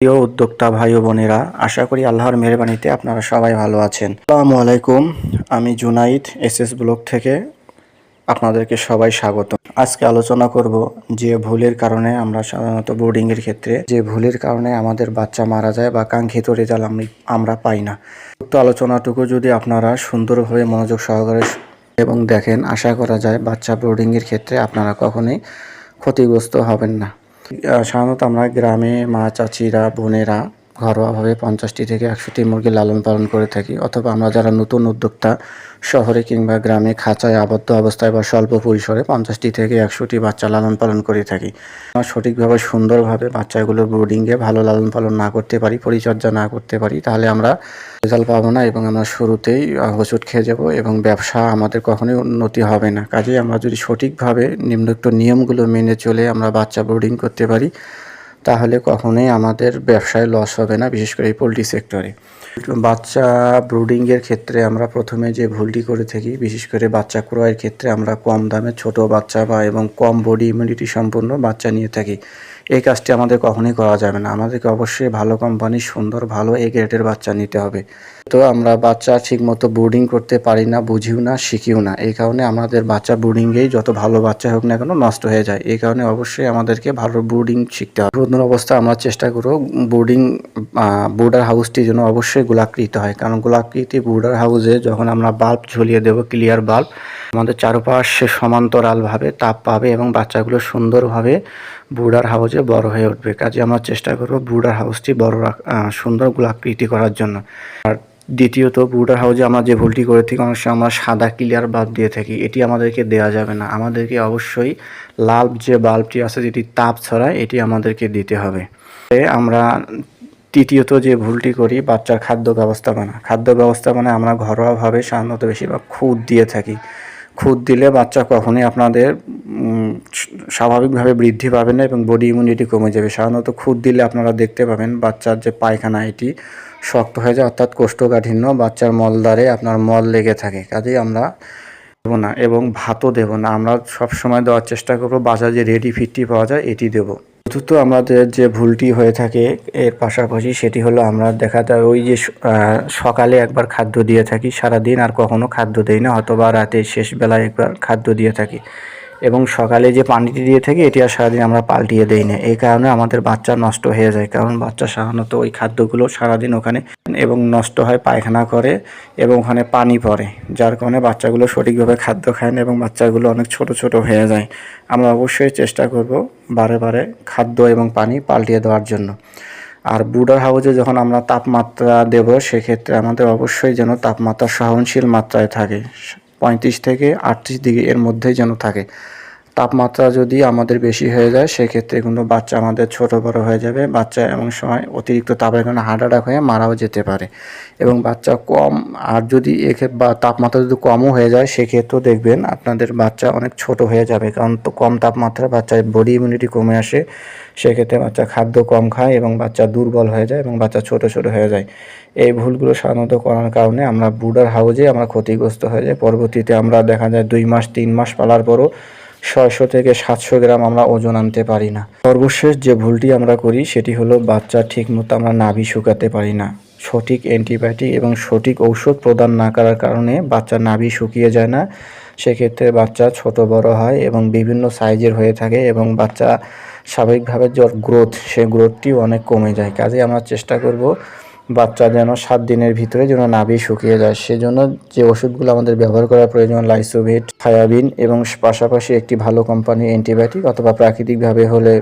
প্রিয় উদ্যোক্তা ভাই ও বোনেরা, আশা করি আল্লাহর মেহরবানিতে আপনারা সবাই ভালো আছেন। আসসালামু আলাইকুম, আমি জুনাইদ এস এস ব্লক থেকে আপনাদেরকে সবাই স্বাগত। আজকে আলোচনা করব যে ভুলের কারণে আমরা সাধারণত বোর্ডিংয়ের ক্ষেত্রে, যে ভুলের কারণে আমাদের বাচ্চা মারা যায় বা কাঙ্ক্ষিত রেজাল্ট আমি- আমরা পাই না। উক্ত আলোচনাটুকু যদি আপনারা সুন্দরভাবে মনোযোগ সহকারে এবং দেখেন, আশা করা যায় বাচ্চা বোর্ডিংয়ের ক্ষেত্রে আপনারা কখনোই ক্ষতিগ্রস্ত হবেন না। সাধারণত আমরা গ্রামে মা চাচিরা বোনেরা ঘরোয়াভাবে পঞ্চাশটি থেকে একশোটি মুরগি লালন পালন করে থাকি, অথবা আমরা যারা নতুন উদ্যোক্তা, শহরে কিংবা গ্রামে খাঁচায় আবদ্ধ অবস্থায় বা স্বল্প পরিসরে পঞ্চাশটি থেকে একশোটি বাচ্চা লালন পালন করে থাকি। আমরা সঠিকভাবে, সুন্দরভাবে বাচ্চাগুলো ব্রুডিংয়ে ভালো লালন পালন না করতে পারি, পরিচর্যা না করতে পারি, তাহলে আমরা রেজাল্ট পাবো না এবং আমরা শুরুতেই হোঁচট খেয়ে যাব এবং ব্যবসা আমাদের কখনোই উন্নতি হবে না। কাজেই আমরা যদি সঠিকভাবে নিম্নোক্ত নিয়মগুলো মেনে চলে আমরা বাচ্চা ব্রুডিং করতে পারি তাহলে কখনোই আমাদের ব্যবসায় লস হবে না, বিশেষ করে এই পোলট্রি সেক্টরে বাচ্চা ব্রুডিংয়ের ক্ষেত্রে আমরা প্রথমে যে ভুলটি করে থাকি, বিশেষ করে বাচ্চা ক্রয়ের ক্ষেত্রে আমরা কম দামে ছোট বাচ্চা বা এবং কম বডি ইমিউনিটি সম্পন্ন বাচ্চা নিয়ে থাকি। এই কাজটি আমাদের কখনোই করা যাবে না। আমাদেরকে অবশ্যই ভালো কোম্পানির সুন্দর, ভালো এ গ্রেডের বাচ্চা নিতে হবে। তো আমরা বাচ্চা ঠিকমতো বোর্ডিং করতে পারি না, বুঝিও না, শিখিও না। এই কারণে আমাদের বাচ্চা বোর্ডিংয়েই যত ভালো বাচ্চা হোক না কেন নষ্ট হয়ে যায়। এই কারণে অবশ্যই আমাদেরকে ভালো বোর্ডিং শিখতে হবে। প্রথম অবস্থা আমরা চেষ্টা করব বোর্ডিং বোর্ডার হাউসটি যেন অবশ্যই গোলাকৃত হয়। কারণ গোলাকৃতি বোর্ডার হাউসে যখন আমরা বাল্ব ঝুলিয়ে দেবো ক্লিয়ার বাল্ব আমাদের চারপাশে সমান্তরালভাবে তাপ পাবে এবং বাচ্চাগুলো সুন্দরভাবে বুডার হাউসে বড় হয়ে উঠবে। কাজে আমরা চেষ্টা করব বুডার হাউসটি বড় সুন্দর গোলাকৃতি করার জন্য। আর দ্বিতীয়ত বুডার হাউসে আমরা যে ভুলটি করে থাকি, অনেক সময় আমরা সাদা ক্লিয়ার বাল্ব দিয়ে থাকি। এটি আমাদেরকে দেওয়া যাবে না। আমাদেরকে অবশ্যই লাল যে বাল্বটি আছে, যেটি তাপ ছড়ায়, এটি আমাদেরকে দিতে হবে। আমরা তৃতীয়ত যে ভুলটি করি, বাচ্চার খাদ্য ব্যবস্থাপনা। খাদ্য ব্যবস্থাপনায় আমরা ঘরোয়াভাবে সাধারণত বেশিরভাগ খুদ দিয়ে থাকি। খুদ দিলে বাচ্চা কখনোই আপনাদের স্বাভাবিকভাবে বৃদ্ধি পাবে না এবং বডি ইমিউনিটি কমে যাবে। সাধারণত খুদ দিলে আপনারা দেখতে পাবেন বাচ্চার যে পায়খানা, এটি শক্ত হয়ে যায়, অর্থাৎ কোষ্ঠকাঠিন্য, বাচ্চার মলদ্বারে আপনার মল লেগে থাকে। কাজেই আমরা দেবো না এবং ভাতও দেবো না। আমরা সব সময় দেওয়ার চেষ্টা করব, বাজারে যে রেডি ফিটটি পাওয়া যায়, এটি দেবো। চতুর্থ, আমাদের যে ভুলটি হয়ে থাকে, এর পাশাপাশি সেটি হলো আমরা দেখা যায় ওই যে সকালে একবার খাদ্য দিয়ে থাকি, সারাদিন আর কখনো খাদ্য দেই না, অথবা রাতে শেষ বেলায় একবার খাদ্য দিয়ে থাকি। এবং সকালে যে পানিটি দিয়ে থাকি, এটি আর সারাদিন আমরা পাল্টিয়ে দেই না। এই কারণে আমাদের বাচ্চা নষ্ট হয়ে যায়। কারণ বাচ্চা সাধারণত ওই খাদ্যগুলো সারাদিন ওখানে এবং নষ্ট হয়, পায়খানা করে এবং ওখানে পানি পড়ে, যার কারণে বাচ্চাগুলো সঠিকভাবে খাদ্য খায় না এবং বাচ্চাগুলো অনেক ছোট ছোট হয়ে যায়। আমরা অবশ্যই চেষ্টা করব বারে বারে খাদ্য এবং পানি পাল্টিয়ে দেওয়ার জন্য। আর বুডার হাউসে যখন আমরা তাপমাত্রা দেব, সেক্ষেত্রে আমাদের অবশ্যই যেন তাপমাত্রা সহনশীল মাত্রায় থাকে। পঁয়ত্রিশ থেকে আটত্রিশ ডিগ্রি এর মধ্যেই যেন থাকে। তাপমাত্রা যদি আমাদের বেশি হয়ে যায়, সেক্ষেত্রে কিন্তু বাচ্চা আমাদের ছোট বড় হয়ে যাবে। বাচ্চা এমন সময় অতিরিক্ত তাপের কারণে হার্ট অ্যাটাক হয়ে মারাও যেতে পারে। এবং বাচ্চা কম, আর যদি বা তাপমাত্রা যদি কমও হয়ে যায়, সেক্ষেত্রেও দেখবেন আপনাদের বাচ্চা অনেক ছোট হয়ে যাবে। কারণ তো কম তাপমাত্রা, বাচ্চার বডি ইমিউনিটি কমে আসে, সেক্ষেত্রে বাচ্চা খাদ্য কম খায় এবং বাচ্চা দুর্বল হয়ে যায় এবং বাচ্চা ছোট ছোট হয়ে যায়। এই ভুলগুলো সাধারণত করার কারণে আমরা বুডার হাউজে আমরা ক্ষতিগ্রস্ত হয়ে যাই। পরবর্তীতে আমরা দেখা যায় দুই মাস, তিন মাস পালার পরও ছয়শো থেকে সাতশো গ্রাম আমরা ওজন আনতে পারি না। সর্বশেষ যে ভুলটি আমরা করি, সেটি হলো বাচ্চা ঠিক মতো আমরা নাভি শুকাতে পারি না। সঠিক অ্যান্টিবায়োটিক এবং সঠিক ঔষধ প্রদান না করার কারণে বাচ্চা নাভি শুকিয়ে যায় না। সেক্ষেত্রে বাচ্চা ছোট বড় হয় এবং বিভিন্ন সাইজের হয়ে থাকে এবং বাচ্চা স্বাভাবিকভাবে যে গ্রোথ সেই গ্রোথটিও অনেক কমে যায়। কাজে আমরা চেষ্টা করব বাচ্চা যেন সাত দিনের ভিতরে যেন নাভি শুকিয়ে যায়। সেজন্য যে ওষুধগুলো আমাদের ব্যবহার করা প্রয়োজন, লাইসোভেট, থায়াবিন এবং পাশাপাশি একটি ভালো কোম্পানির অ্যান্টিবায়োটিক অথবা প্রাকৃতিকভাবে হলে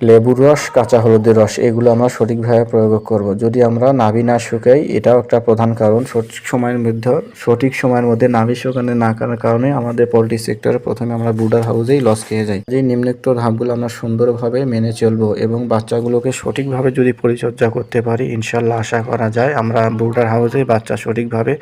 লেবুর রস, কাঁচা হলুদের রস, এগুলো আমরা সঠিকভাবে প্রয়োগ করব। যদি আমরা নাভি না শুকাই, এটাও একটা প্রধান কারণ। সঠিক সময়ের মধ্যে, সঠিক সময়ের মধ্যে নাভি শুকানো না কারণে আমাদের পোলট্রি সেক্টরে প্রথমে আমরা বুডার হাউসেই লস খেয়ে যাই। যে নিম্নোক্ত ধাপগুলো আমরা সুন্দরভাবে মেনে চলবো এবং বাচ্চাগুলোকে সঠিকভাবে যদি পরিচর্যা করতে পারি ইনশাল্লাহ আশা করা যায় আমরা বুডার হাউসে বাচ্চা সঠিকভাবে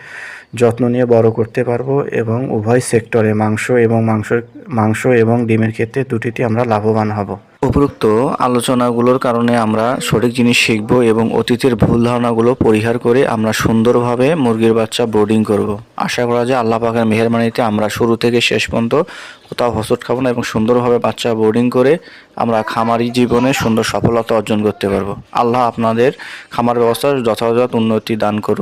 যত্ন নিয়ে বড় করতে পারব এবং উভয় সেক্টরে মাংস এবং মাংস মাংস এবং ডিমের ক্ষেত্রে দুটিতে আমরা লাভবান হব। উপরোক্ত আলোচনাগুলোর কারণে আমরা সঠিক জিনিস শিখব এবং অতীতের ভুল ধারণাগুলো পরিহার করে আমরা সুন্দরভাবে মুরগির বাচ্চা ব্রোডিং করব। আশা করা যায় আল্লাহ পাকের মেহরবানিতে আমরা শুরু থেকে শেষ পর্যন্ত কোথাও হসট খাব না এবং সুন্দরভাবে বাচ্চা বোর্ডিং করে আমরা খামারি জীবনে সুন্দর সফলতা অর্জন করতে পারব আল্লাহ আপনাদের খামার ব্যবস্থার যথাযথ উন্নতি দান করুন